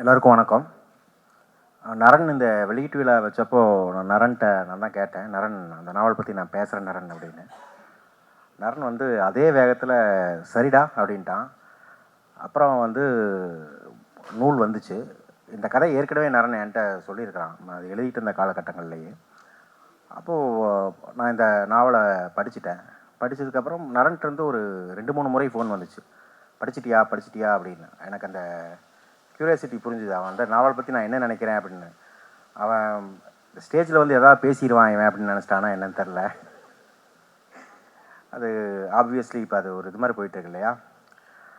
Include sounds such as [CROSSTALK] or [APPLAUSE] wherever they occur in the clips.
எல்லாருக்கும் வணக்கம். நரன் இந்த வெளியீட்டு விழா வச்சப்போ நான் நரன்ட்ட நான் தான் கேட்டேன். நரன் அந்த நாவல் பற்றி நான் பேசுகிறேன் நரன் அப்படின்னு. நரன் வந்து அதே வேகத்தில் சரிடா அப்படின்ட்டான். அப்புறம் வந்து நூல் வந்துச்சு. இந்த கதை ஏற்கனவே நரன் என்கிட்ட சொல்லியிருக்கிறான். நான் அது எழுதிட்டு இருந்த காலகட்டங்கள்லேயே. அப்போது நான் இந்த நாவலை படிச்சிட்டேன். படித்ததுக்கப்புறம் நரன்ட்டு ஒரு ரெண்டு மூணு முறை ஃபோன் வந்துச்சு. படிச்சிட்டியா படிச்சிட்டியா அப்படின்னு. எனக்கு அந்த க்யூரியாசிட்டி புரிஞ்சுது. அவன் அந்த நாவல் பற்றி நான் என்ன நினைக்கிறேன் அப்படின்னு. அவன் ஸ்டேஜில் வந்து எதாவது பேசிடுவான் இவன் அப்படின்னு நினச்சிட்டானா என்னன்னு தெரில அது ஆப்வியஸ்லி இப்போ அது ஒரு இது மாதிரி போயிட்டுருக்கு இல்லையா?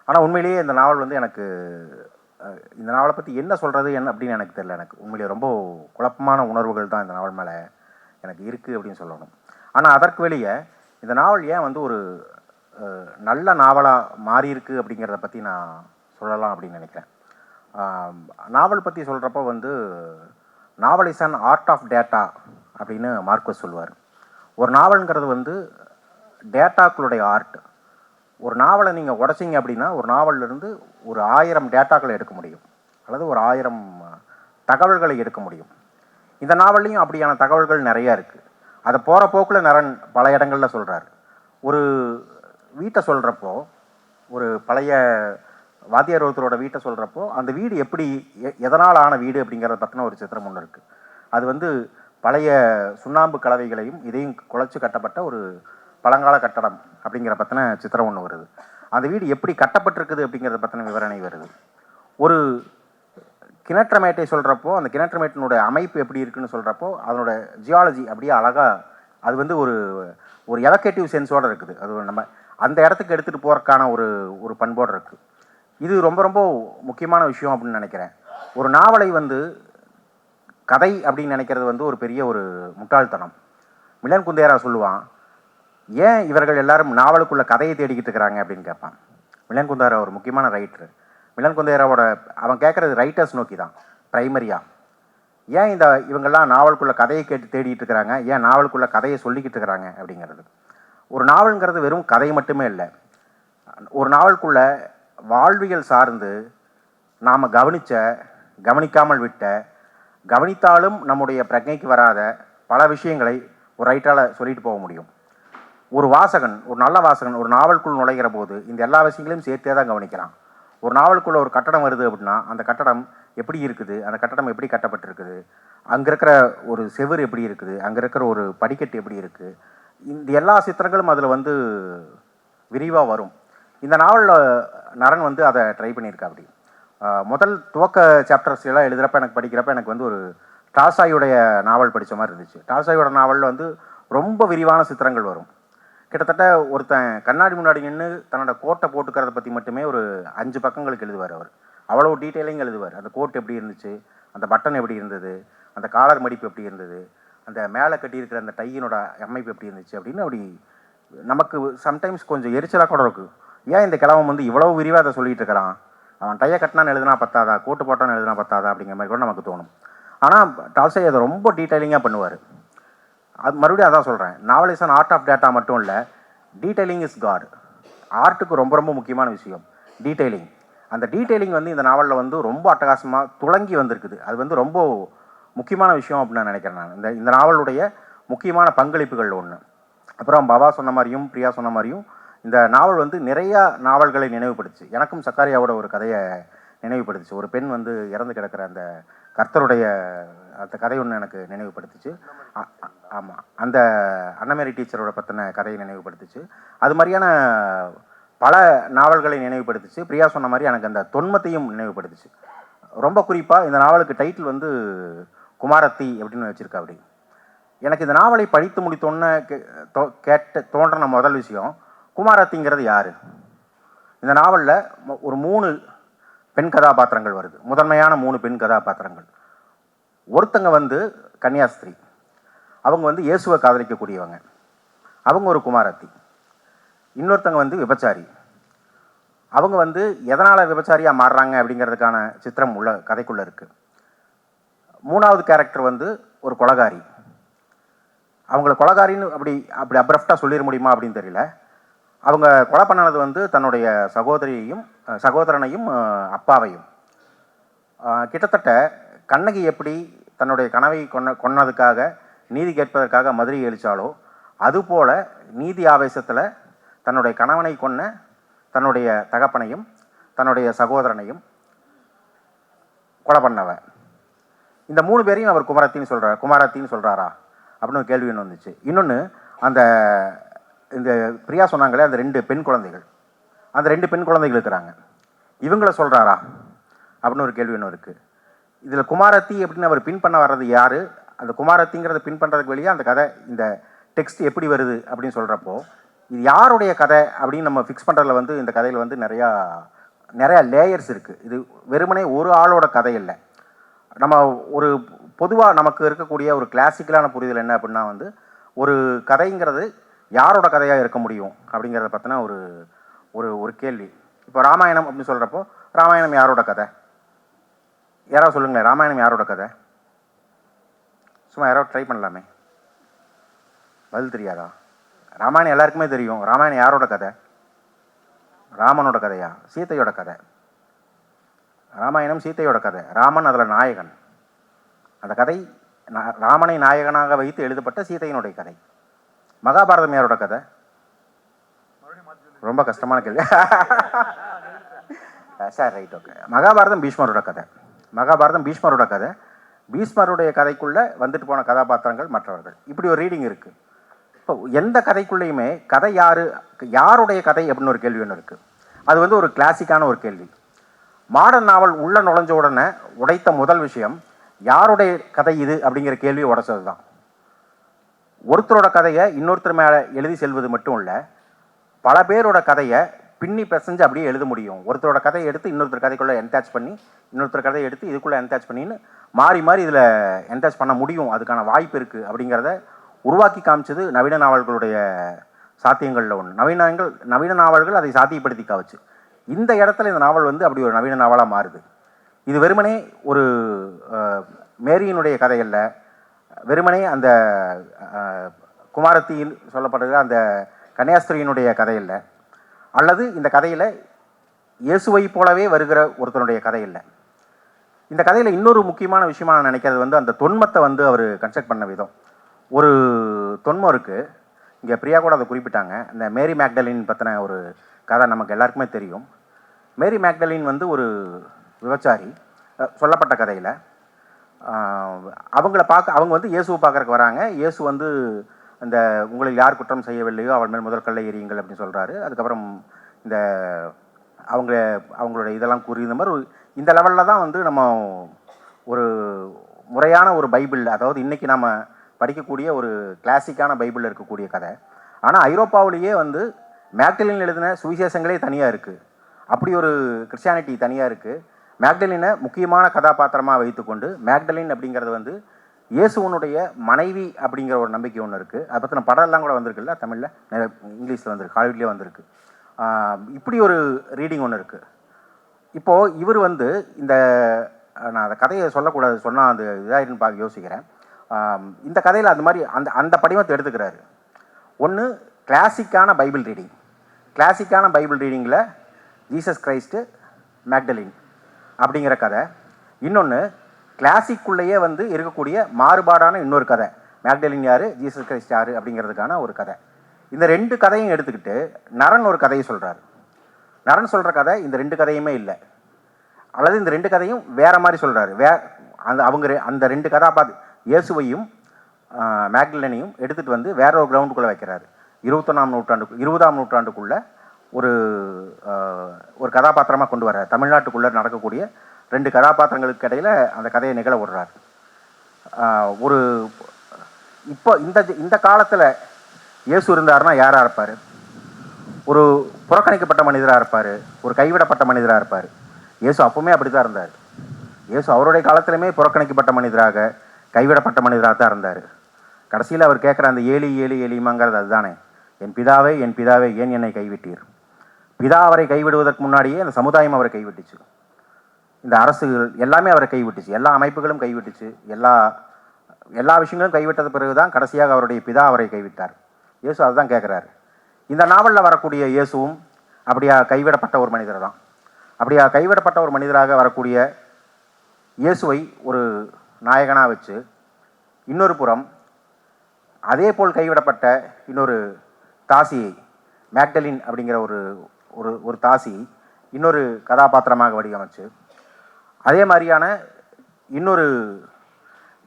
ஆனால் உண்மையிலேயே இந்த நாவல் வந்து எனக்கு இந்த நாவலை பற்றி என்ன சொல்கிறது என்ன அப்படின்னு எனக்கு தெரில எனக்கு. உண்மையிலேயே ரொம்ப குழப்பமான உணர்வுகள் தான் இந்த நாவல் மேலே எனக்கு இருக்குது அப்படின்னு சொல்லணும். ஆனால் அதற்கு வெளியே இந்த நாவல் ஏன் வந்து ஒரு நல்ல நாவலாக மாறியிருக்கு அப்படிங்கிறத பற்றி நான் சொல்லலாம் அப்படின்னு நினைக்கிறேன். நாவல் பற்றி சொல்கிறப்போ வந்து novel is an art of data அப்படின்னு மார்க்கஸ் சொல்லுவார். ஒரு நாவல்ங்கிறது வந்து டேட்டாக்களுடைய ஆர்ட். ஒரு நாவலை நீங்கள் உடச்சிங்க அப்படின்னா ஒரு நாவல்லேருந்து ஒரு ஆயிரம் டேட்டாக்களை எடுக்க முடியும். அல்லது ஒரு ஆயிரம் தகவல்களை எடுக்க முடியும். இந்த நாவல்லையும் அப்படியான தகவல்கள் நிறையா இருக்குது அதை போகிற போக்கில் நரன் பல இடங்களில் சொல்கிறார் ஒரு வீட்டை சொல்கிறப்போ ஒரு பழைய வாத்தியார் ஒருத்தரோட வீட்டை சொல்கிறப்போ அந்த வீடு எப்படி எ- எதனால் ஆன வீடு அப்படிங்கிறத பற்றின ஒரு சித்திரம் ஒன்று இருக்குது அது வந்து பழைய சுண்ணாம்பு கலவைகளையும் இதையும் குழச்சி கட்டப்பட்ட ஒரு பழங்கால கட்டடம் அப்படிங்கிற பற்றின சித்திரம் ஒன்று வருது. அந்த வீடு எப்படி கட்டப்பட்டிருக்குது அப்படிங்கிறத பற்றின விவரணை வருது. ஒரு கிணற்றமேட்டை சொல்கிறப்போ அந்த கிணற்றமேட்டினுடைய அமைப்பு எப்படி இருக்குன்னு சொல்கிறப்போ அதனோட ஜியாலஜி அப்படியே அழகாக அது வந்து ஒரு ஒரு எலக்கேட்டிவ் சென்ஸோடு இருக்குது. அது ஒரு நம்ம அந்த இடத்துக்கு எடுத்துகிட்டு போகிறதுக்கான ஒரு ஒரு பண்போடு இருக்குது இது ரொம்ப ரொம்ப முக்கியமான விஷயம் அப்படின்னு நினைக்கிறேன். ஒரு நாவலை வந்து கதை அப்படின்னு நினைக்கிறது வந்து ஒரு பெரிய ஒரு முட்டாள்தனம். மிலன் குந்தேரா சொல்லுவான் ஏன் இவர்கள் எல்லாரும் நாவலுக்குள்ள கதையை தேடிக்கிட்டு இருக்கிறாங்க? அப்படின்னு கேட்பான். மிலன் குந்தேரா ஒரு முக்கியமான ரைட்டர் மிலன் குந்தேராவோட அவன் கேட்குறது ரைட்டர்ஸ் நோக்கி தான் ப்ரைமரியாக ஏன் இந்த இவங்கெல்லாம் நாவலுக்குள்ள கதையை கேட்டு தேடிட்டு இருக்கிறாங்க? ஏன் நாவலுக்குள்ள கதையை சொல்லிக்கிட்டு இருக்கிறாங்க? அப்படிங்கிறது. ஒரு நாவல்ங்கிறது வெறும் கதை மட்டுமே இல்லை. ஒரு நாவலுக்குள்ள வாழ்வியல் சார்ந்து நாம் கவனித்த கவனிக்காமல் விட்ட கவனித்தாலும் நம்முடைய பிரஜைக்கு வராத பல விஷயங்களை ஒரு ரைட்டால் சொல்லிட்டு போக முடியும். ஒரு வாசகன் ஒரு நல்ல வாசகன் ஒரு நாவலுக்குள் நுழைகிற போது இந்த எல்லா விஷயங்களையும் சேர்த்தே தான் கவனிக்கிறான். ஒரு நாவலுக்குள்ள ஒரு கட்டடம் வருது அப்படின்னா அந்த கட்டடம் எப்படி இருக்குது அந்த கட்டடம் எப்படி கட்டப்பட்டிருக்குது அங்கே இருக்கிற ஒரு செவுரு எப்படி இருக்குது அங்கே இருக்கிற ஒரு படிக்கட்டு எப்படி இருக்குது இந்த எல்லா சித்திரங்களும் அதில் வந்து விரிவாக வரும். இந்த நாவலில் நரன் வந்து அதை ட்ரை பண்ணியிருக்கா அப்படி. முதல் துவக்க சாப்டர்ஸ் எல்லாம் எழுதுகிறப்ப எனக்கு படிக்கிறப்ப எனக்கு வந்து ஒரு டால்சாயுடைய நாவல் படித்த மாதிரி இருந்துச்சு. டால்சாயோட நாவலில் வந்து ரொம்ப விரிவான சித்திரங்கள் வரும். கிட்டத்தட்ட ஒருத்தன் கண்ணாடி முன்னாடி நின்று தன்னோட கோட்டை போட்டுக்கிறத பற்றி மட்டுமே ஒரு அஞ்சு பக்கங்களுக்கு எழுதுவார் அவர். அவ்வளோ டீட்டெயிலிங் எழுதுவார். அந்த கோட் எப்படி இருந்துச்சு? அந்த பட்டன் எப்படி இருந்தது? அந்த காலர் மடிப்பு எப்படி இருந்தது? அந்த மேலே கட்டியிருக்கிற அந்த டையினோட அமைப்பு எப்படி இருந்துச்சு? அப்படின்னு அப்படி நமக்கு சம்டைம்ஸ் கொஞ்சம் எரிச்சலாக கூட இருக்கும். ஏன் இந்த கிழவன் வந்து இவ்வளோ விரிவாக அதை சொல்லிட்டு இருக்கிறான்? அவன் டைய கட்டினான்னு எழுதுனா பத்தாதா? கோட்டு போட்டான்னு எழுதுனா பத்தாதா? அப்படிங்கிற மாதிரி கூட நமக்கு தோணும். ஆனால் டால்சை அதை ரொம்ப டீட்டெயிலிங்காக பண்ணுவார். அது மறுபடியும் அதான் சொல்கிறேன் novel is an art of data மட்டும் இல்லை டீட்டெயிலிங் இஸ் காட் ஆர்ட்டுக்கு ரொம்ப ரொம்ப முக்கியமான விஷயம். டீட்டெயிலிங் அந்த டீட்டெயிலிங் வந்து இந்த நாவலில் வந்து ரொம்ப அட்டகாசமாக துளங்கி வந்திருக்குது. அது வந்து ரொம்ப முக்கியமான விஷயம் அப்படின்னு நான் நினைக்கிறேன் நான். இந்த இந்த நாவலுடைய முக்கியமான பங்களிப்புகள் ஒன்று அப்புறம் பாபா சொன்ன மாதிரியும் பிரியா சொன்ன மாதிரியும் இந்த நாவல் வந்து நிறையா நாவல்களை நினைவுபடுத்துச்சு. எனக்கும் சக்காரியாவோட ஒரு கதையை நினைவுபடுத்துச்சு. ஒரு பெண் வந்து இறந்து கிடக்கிற அந்த கர்த்தருடைய அந்த கதை ஒன்று எனக்கு நினைவுபடுத்துச்சு. ஆமாம் அந்த அன்னமேரி டீச்சரோட பற்றின கதையை நினைவுபடுத்துச்சு. அது மாதிரியான பல நாவல்களை நினைவுபடுத்துச்சு. பிரியா சொன்ன மாதிரி எனக்கு அந்த தொன்மத்தையும் நினைவுபடுத்துச்சு. ரொம்ப குறிப்பாக இந்த நாவலுக்கு டைட்டில் வந்து குமாரத்தி அப்படின்னு வச்சுருக்கா அப்படி எனக்கு இந்த நாவலை படித்து முடித்தோன்னு கே- தோ- கேட்ட தோன்றின முதல் விஷயம் குமாரத்திங்கிறது யார்? இந்த நாவலில் ஒரு மூணு பெண் கதாபாத்திரங்கள் வருது. முதன்மையான மூணு பெண் கதாபாத்திரங்கள். ஒருத்தங்க வந்து கன்னியாஸ்திரி. அவங்க வந்து இயேசுவை காதலிக்கக்கூடியவங்க. அவங்க ஒரு குமாரத்தி. இன்னொருத்தங்க வந்து விபச்சாரி. அவங்க வந்து எதனால் விபச்சாரியாக மாறுறாங்க அப்படிங்கிறதுக்கான சித்திரம் உள்ள கதைக்குள்ளே இருக்குது மூணாவது கேரக்டர் வந்து ஒரு கொலகாரி. அவங்கள கொலகாரின்னு அப்படி அப்படி அப்ரஃப்டாக சொல்லிட முடியுமா அப்படின்னு தெரியல. அவங்க கொலை பண்ணது வந்து தன்னுடைய சகோதரியையும் சகோதரனையும் அப்பாவையும். கிட்டத்தட்ட கண்ணகி எப்படி தன்னுடைய கனவை கொன்ன கொன்னதுக்காக நீதி கேட்பதற்காக மதுரை எழுச்சாலோ அதுபோல நீதி ஆவேசத்தில் தன்னுடைய கணவனை கொன்ன தன்னுடைய தகப்பனையும் தன்னுடைய சகோதரனையும் கொலை பண்ணவ. இந்த மூணு பேரையும் அவர் குமரத்தின்னு சொல்கிறார் குமாரத்தின்னு சொல்கிறாரா அப்படின்னு கேள்வி ஒன்று வந்துச்சு. இன்னொன்று அந்த இந்த பிரியா சொன்னாங்களே அந்த ரெண்டு பெண் குழந்தைகள். அந்த ரெண்டு பெண் குழந்தைகள் இருக்கிறாங்க. இவங்கள சொல்கிறாரா அப்படின்னு ஒரு கேள்வி ஒன்று இருக்குது இதில் குமாரத்தி அப்படின்னு அவர் பின் பண்ண வர்றது யார்? அந்த குமாரத்திங்கிறத பின் பண்ணுறதுக்கு வெளியே அந்த கதை இந்த டெக்ஸ்ட் எப்படி வருது அப்படின்னு சொல்கிறப்போ இது யாருடைய கதை அப்படின்னு நம்ம ஃபிக்ஸ் பண்ணுறதுல வந்து இந்த கதையில் வந்து நிறையா நிறையா லேயர்ஸ் இருக்குது இது வெறுமனே ஒரு ஆளோட கதை இல்லை. நம்ம ஒரு பொதுவாக நமக்கு இருக்கக்கூடிய ஒரு கிளாசிக்கலான புரிதல் என்ன அப்படின்னா வந்து ஒரு கதைங்கிறது யாரோட கதையாக இருக்க முடியும் அப்படிங்கிறத பார்த்தினா ஒரு ஒரு ஒரு கேள்வி. இப்போ ராமாயணம் அப்படின்னு சொல்கிறப்போ ராமாயணம் யாரோட கதை? யாராவது சொல்லுங்களேன் ராமாயணம் யாரோட கதை? சும்மா யாராவது ட்ரை பண்ணலாமே. பதில் தெரியாதா? ராமாயணம் எல்லாருக்குமே தெரியும். ராமாயணம் யாரோட கதை? ராமனோட கதையா? சீதையோட கதை. ராமாயணம் சீதையோட கதை. ராமன் அதில் நாயகன். அந்த கதை ராமனை நாயகனாக வைத்து எழுதப்பட்ட சீதையினுடைய கதை. மகாபாரதம் யாரோட கதை? ரொம்ப கஷ்டமான கேள்வி. [LAUGHS] சார் ரைட் ஓகே மகாபாரதம் பீஷ்மரோட கதை. மகாபாரதம் பீஷ்மரோட கதை. பீஷ்மருடைய கதைக்குள்ளே வந்துட்டு போன கதாபாத்திரங்கள் மற்றவர்கள். இப்படி ஒரு ரீடிங் இருக்குது இப்போ எந்த கதைக்குள்ளேயுமே கதை யாரு யாருடைய கதை அப்படின்னு ஒரு கேள்வி ஒன்று இருக்குது அது வந்து ஒரு கிளாசிக்கான ஒரு கேள்வி. மாடர்ன் நாவல் உள்ள நுழைஞ்ச உடனே உடைத்த முதல் விஷயம் யாருடைய கதை இது அப்படிங்கிற கேள்வியை உடைச்சது தான் ஒருத்தரோட கதையை இன்னொருத்தர் மேலே எழுதி செல்வது மட்டும் இல்லை பல பேரோட கதையை பின்னி பிசைஞ்சு அப்படியே எழுத முடியும். ஒருத்தரோட கதையை எடுத்து இன்னொருத்தர் கதைக்குள்ளே என்டாச் பண்ணி இன்னொருத்தர் கதையை எடுத்து இதுக்குள்ளே என்டாச் பண்ணின்னு மாறி மாறி இதில் என்டாச் பண்ண முடியும். அதுக்கான வாய்ப்பு இருக்குது அப்படிங்கிறத உருவாக்கி காமிச்சது நவீன நாவல்களுடைய சாத்தியங்களில் ஒன்று நவீனங்கள் நவீன நாவல்கள் அதை சாத்தியப்படுத்தி காவச்சு இந்த இடத்துல இந்த நாவல் வந்து அப்படி ஒரு நவீன நாவலாக மாறுது. இது வெறுமனே ஒரு மேரியினுடைய கதைகளில் வெறுமனே அந்த குமாரத்தியில் சொல்லப்படுகிற அந்த கன்னியாஸ்திரியினுடைய கதை இல்லை. அல்லது இந்த கதையில் இயேசுவை போலவே வருகிற ஒருத்தனுடைய கதை இல்லை. இந்த கதையில் இன்னொரு முக்கியமான விஷயமா நான் நினைக்கிறது வந்து அந்த தொன்மத்தை வந்து அவர் கன்ஸ்ட்ரக்ட் பண்ண விதம். ஒரு தொன்மம் இருக்குது இங்கே பிரியா கூட அதை குறிப்பிட்டாங்க. இந்த மேரி மேக்டலின் பற்றின ஒரு கதை நமக்கு எல்லாருக்குமே தெரியும். மேரி மேக்டலின் வந்து ஒரு விபச்சாரி சொல்லப்பட்ட கதையில் அவங்கள பார்க்க அவங்க வந்து இயேசுவை பார்க்கறக்கு வராங்க. இயேசு வந்து இந்த உங்களில் யார் குற்றம் செய்யவில்லையோ அவள் மேல் முதல் கல்லை எறியுங்கள் அப்படின்னு சொல்கிறாரு அதுக்கப்புறம் இந்த அவங்க அவங்களோட இதெல்லாம் கூறி இந்த மாதிரி இந்த லெவலில் தான் வந்து நம்ம ஒரு முறையான ஒரு பைபிள் அதாவது இன்றைக்கி நம்ம படிக்கக்கூடிய ஒரு கிளாசிக்கான பைபிள் இருக்கக்கூடிய கதை. ஆனால் ஐரோப்பாவிலேயே வந்து மேக்டலின் எழுதின சுவிசேஷங்களே தனியாக இருக்குது அப்படி ஒரு கிறிஸ்டியானிட்டி தனியாக இருக்குது மேக்டலினை முக்கியமான கதாபாத்திரமாக வைத்துக்கொண்டு மேக்டலின் அப்படிங்கிறது வந்து இயேசுவனுடைய மனைவி அப்படிங்கிற ஒரு நம்பிக்கை ஒன்று இருக்குது அதை பற்றின படம் எல்லாம் கூட வந்திருக்குல்ல தமிழில். இங்கிலீஷில் வந்திருக்கு ஹாலிவுட்லேயே வந்திருக்கு. இப்படி ஒரு ரீடிங் ஒன்று இருக்குது இப்போது இவர் வந்து இந்த நான் அந்த கதையை சொல்லக்கூடாது சொன்னால் அது இதாகிருன்னு பார்க்க யோசிக்கிறேன். இந்த கதையில் அந்த மாதிரி அந்த அந்த படிவத்தை எடுத்துக்கிறாரு. ஒன்று கிளாசிக்கான பைபிள் ரீடிங். கிளாசிக்கான பைபிள் ரீடிங்கில் ஜீசஸ் கிரைஸ்ட்டு மேக்டலின். அப்படிங்கிற கதை. இன்னொன்று கிளாசிக்குள்ளேயே வந்து இருக்கக்கூடிய மாறுபாடான இன்னொரு கதை. மேக்டலின் யார்? ஜீசஸ் கிரைஸ்ட் யார்? அப்படிங்கிறதுக்கான ஒரு கதை. இந்த ரெண்டு கதையும் எடுத்துக்கிட்டு நரன் ஒரு கதையை சொல்கிறாரு நரன் சொல்கிற கதை இந்த ரெண்டு கதையுமே இல்லை. அல்லது இந்த ரெண்டு கதையும் வேற மாதிரி சொல்கிறாரு வே அந்த அவங்க ரெ- அந்த ரெண்டு கதாபாத் இயேசுவையும் மேக்டலனையும் எடுத்துகிட்டு வந்து வேற ஒரு கிரவுண்டுக்குள்ளே வைக்கிறாரு. இருபத்தொன்னாம் நூற்றாண்டுக்கு இருபதாம் நூற்றாண்டுக்குள்ளே ஒரு ஒரு கதாபாத்திரமாக கொண்டு வர தமிழ்நாட்டுக்குள்ளே நடக்கக்கூடிய ரெண்டு கதாபாத்திரங்களுக்கு இடையில் அந்த கதையை நிகழ விடுறார். ஒரு இப்போ இந்த இந்த காலத்தில் இயேசு இருந்தாருன்னா யாராக இருப்பார்? ஒரு புறக்கணிக்கப்பட்ட மனிதராக இருப்பார். ஒரு கைவிடப்பட்ட மனிதராக இருப்பார். இயேசு அப்பவுமே அப்படி தான் இருந்தார். இயேசு அவருடைய காலத்திலுமே புறக்கணிக்கப்பட்ட மனிதராக கைவிடப்பட்ட மனிதராக தான் இருந்தார். கடைசியில் அவர் கேட்குற அந்த ஏழி ஏழி ஏழிமாங்கிறது அதுதானே. என் பிதாவே என் பிதாவே ஏன் என்னை கைவிட்டீர்? பிதா அவரை கைவிடுவதற்கு முன்னாடியே அந்த சமுதாயம் அவரை கைவிட்டுச்சு. இந்த அரசுகள் எல்லாமே அவரை கைவிட்டுச்சு. எல்லா அமைப்புகளும் கைவிட்டுச்சு. எல்லா எல்லா விஷயங்களும் கைவிட்டது பிறகு தான் கடைசியாக அவருடைய பிதா அவரை கைவிட்டார். இயேசு அதுதான் கேட்குறாரு இந்த நாவலில் வரக்கூடிய இயேசுவும் அப்படியா கைவிடப்பட்ட ஒரு மனிதர் தான். அப்படியா கைவிடப்பட்ட ஒரு மனிதராக வரக்கூடிய இயேசுவை ஒரு நாயகனாக வச்சு இன்னொரு புறம் அதே போல் கைவிடப்பட்ட இன்னொரு தாசியை மேக்டலின் அப்படிங்கிற ஒரு ஒரு ஒரு தாசி இன்னொரு கதாபாத்திரமாக வடிவமைச்சு. அதே மாதிரியான இன்னொரு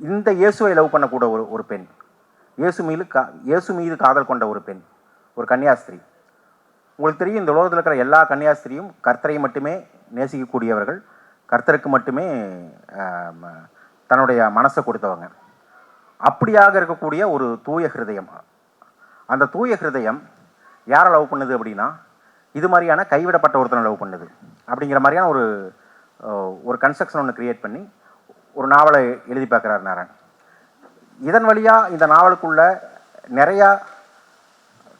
இந்த இயேசுவை லவ் பண்ணக்கூட ஒரு ஒரு பெண். இயேசு மீது கா இயேசு மீது காதல் கொண்ட ஒரு பெண் ஒரு கன்னியாஸ்திரி. உங்களுக்கு தெரியும் இந்த உலகத்தில் இருக்கிற எல்லா கன்னியாஸ்திரியும் கர்த்தரை மட்டுமே நேசிக்கக்கூடியவர்கள். கர்த்தருக்கு மட்டுமே தன்னுடைய மனசை கொடுத்தவங்க. அப்படியாக இருக்கக்கூடிய ஒரு தூய ஹிருதயம். அந்த தூய ஹிருதயம் யாரை லவ் பண்ணுது அப்படின்னா இது மாதிரியான கைவிடப்பட்ட ஒருத்தனை லவ் பண்ணுது. அப்படிங்கிற மாதிரியான ஒரு ஒரு கன்ஸ்ட்ரக்ஷன் ஒன்று கிரியேட் பண்ணி ஒரு நாவலை எழுதி பார்க்குறாரு நாராயண் இதன் வழியாக இந்த நாவலுக்குள்ள நிறையா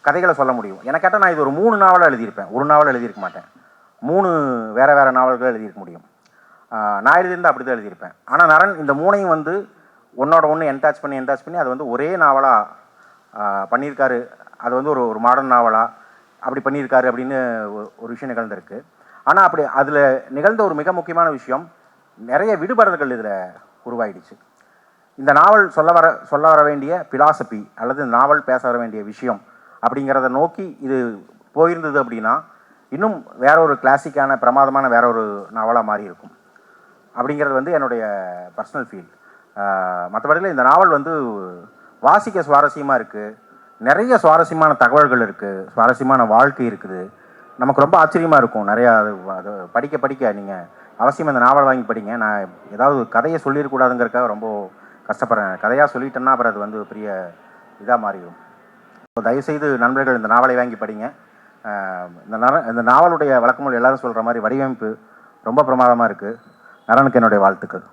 கதைகளை சொல்ல முடியும். எனக்கு கேட்டால் நான் இது ஒரு மூணு நாவலை எழுதியிருப்பேன். ஒரு நாவல் எழுதியிருக்க மாட்டேன். மூணு வேற வேறு நாவல்கள் எழுதியிருக்க முடியும். நான் எழுதியிருந்தால் அப்படி தான் எழுதியிருப்பேன். ஆனால் நரன் இந்த மூணையும் வந்து ஒன்னோட ஒன்று என்டாச் பண்ணி என்டாச் பண்ணி அது வந்து ஒரே நாவலாக பண்ணியிருக்காரு. அது வந்து ஒரு ஒரு மாடர்ன் நாவலாக அப்படி பண்ணியிருக்காரு அப்படின்னு ஒரு- விஷயம் நிகழ்ந்திருக்கு. ஆனால் அப்படி அதில் நிகழ்ந்த ஒரு மிக முக்கியமான விஷயம் நிறைய விடுபடல்கள் இதில் உருவாயிடுச்சு. இந்த நாவல் சொல்ல வர சொல்ல வர வேண்டிய பிலாசபி அல்லது நாவல் பேச வர வேண்டிய விஷயம் அப்படிங்கிறத நோக்கி இது போயிருந்தது அப்படின்னா இன்னும் வேற ஒரு கிளாசிக்கான பிரமாதமான வேற ஒரு நாவலாக மாறி இருக்கும் அப்படிங்கிறது வந்து என்னுடைய பர்சனல் ஃபீல் மற்றபடியில் இந்த நாவல் வந்து வாசிக்க சுவாரஸ்யமாக இருக்குது நிறைய சுவாரஸ்யமான தகவல்கள் இருக்குது சுவாரஸ்யமான வாழ்க்கை இருக்குது. நமக்கு ரொம்ப ஆச்சரியமாக இருக்கும். நிறையா அது அது படிக்க படிக்க நீங்கள் அவசியம் இந்த நாவல் வாங்கி படிங்க. நான் ஏதாவது கதையை சொல்லிடக்கூடாதுங்கிறக்காக ரொம்ப கஷ்டப்படுறேன். கதையாக சொல்லிட்டேன்னா அப்புறம் அது வந்து பெரிய இதாக மாறிடும். ஸோ தயவுசெய்து நண்பர்கள் இந்த நாவலை வாங்கி படிங்க. இந்த நர இந்த நாவலுடைய வழக்கமொழி எல்லாரும் சொல்கிற மாதிரி வடிவமைப்பு ரொம்ப பிரமாதமாக இருக்குது நரனுக்கு என்னுடைய வாழ்த்துக்கள்.